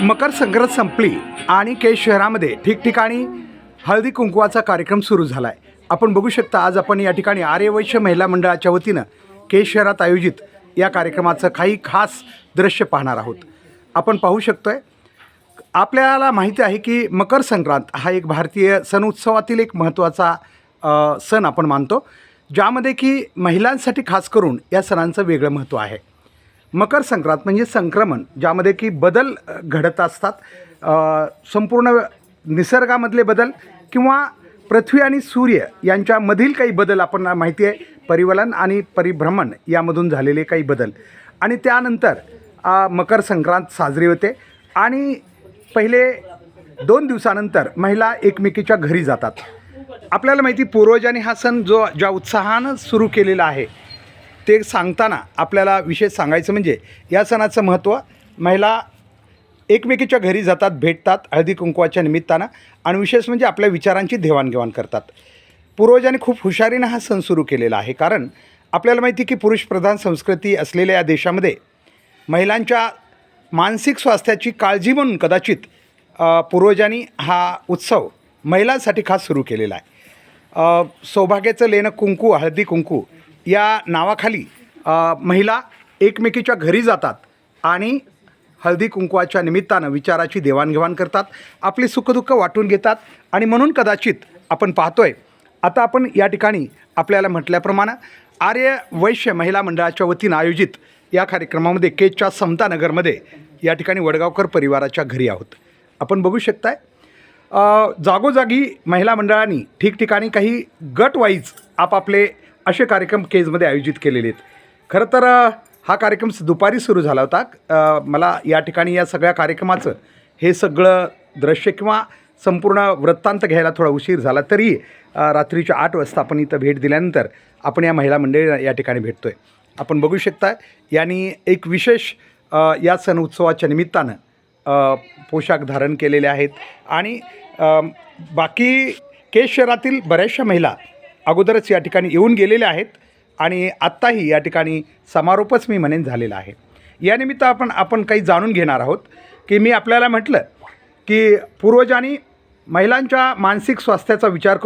मकर संक्रांत संपली आणि केश शहरामध्ये ठिकठिकाणी हळदी कुंकवाचा कार्यक्रम सुरू झाला आहे आपण बघू शकता आज आपण या ठिकाणी आर्यवैश्य महिला मंडळाच्या वतीनं केश शहरात आयोजित या कार्यक्रमाचं काही खास दृश्य पाहणार आहोत. आपण पाहू शकतोय आपल्याला माहिती आहे की मकर संक्रांत हा एक भारतीय सण उत्सवातील एक महत्त्वाचा सण आपण मानतो ज्यामध्ये की महिलांसाठी खास करून या सणांचं वेगळं महत्त्व आहे. मकर संक्रांत म्हणजे संक्रमण ज्यामध्ये की बदल घडत असतात. संपूर्ण निसर्गामधले बदल किंवा पृथ्वी आणि सूर्य यांच्यामधील काही बदल आपण माहिती आहे. परिवलन आणि परिभ्रमण यामधून झालेले काही बदल. आणि त्यानंतर मकर संक्रांत साजरी होते आणि पहिले दोन दिवसानंतर महिला एकमेकीच्या घरी जातात. आपल्याला माहिती पूर्वजांनी हा सण जो ज्या उत्साहानं सुरू केलेला आहे ते सांगताना आपल्याला विशेष सांगायचं म्हणजे या सणाचं महत्त्व महिला एकमेकीच्या घरी जातात भेटतात हळदी कुंकवाच्या निमित्तानं आणि विशेष म्हणजे आपल्या विचारांची देवाणघेवाण करतात. पूर्वजांनी खूप हुशारीनं हा सण सुरू केलेला आहे. कारण आपल्याला माहिती की पुरुषप्रधान संस्कृती असलेल्या या देशामध्ये महिलांच्या मानसिक स्वास्थ्याची काळजी म्हणून कदाचित पूर्वजांनी हा उत्सव महिलांसाठी खास सुरू केलेला आहे. सौभाग्याचं लेणं कुंकू हळदी कुंकू या नावाखाली महिला एकमेकीच्या घरी जातात आणि हळदी कुंकवाच्या निमित्तानं विचाराची देवाणघेवाण करतात आपली सुखदुःख वाटून घेतात आणि म्हणून कदाचित आपण पाहतोय आता आपण या ठिकाणी आपल्याला म्हटल्याप्रमाणे आर्य वैश्य महिला मंडळाच्या वतीनं आयोजित या कार्यक्रमामध्ये केजच्या समतानगरमध्ये या ठिकाणी वडगावकर परिवाराच्या घरी आहोत. आपण बघू शकताय जागोजागी महिला मंडळांनी ठिकठिकाणी काही गटवाईज आपापले असे कार्यक्रम केजमध्ये आयोजित केलेले आहेत. खरं तर हा कार्यक्रम दुपारी सुरू झाला होता. मला या ठिकाणी या सगळ्या कार्यक्रमाचं हे सगळं दृश्य किंवा संपूर्ण वृत्तांत घ्यायला थोडा उशीर झाला तरी रात्रीच्या आठ वाजता आपण इथं भेट दिल्यानंतर आपण या महिला मंडळी या ठिकाणी भेटतो आहे आपण बघू शकता यांनी एक विशेष या सण उत्सवाच्या निमित्तानं पोशाख धारण केलेले आहेत. आणि बाकी केश शहरातील बऱ्याचशा महिला अगोदरच या ठिकाणी येऊन गेलेले आहेत आणि आत्ताही या ठिकाणी समारोपच मी म्हणेन झालेला आहे. यानिमित्त आपण आपण काही जाणून घेणार आहोत की मी आपल्याला म्हटलं की पूर्वजांनी महिलांच्या मानसिक स्वास्थ्याचा विचार करून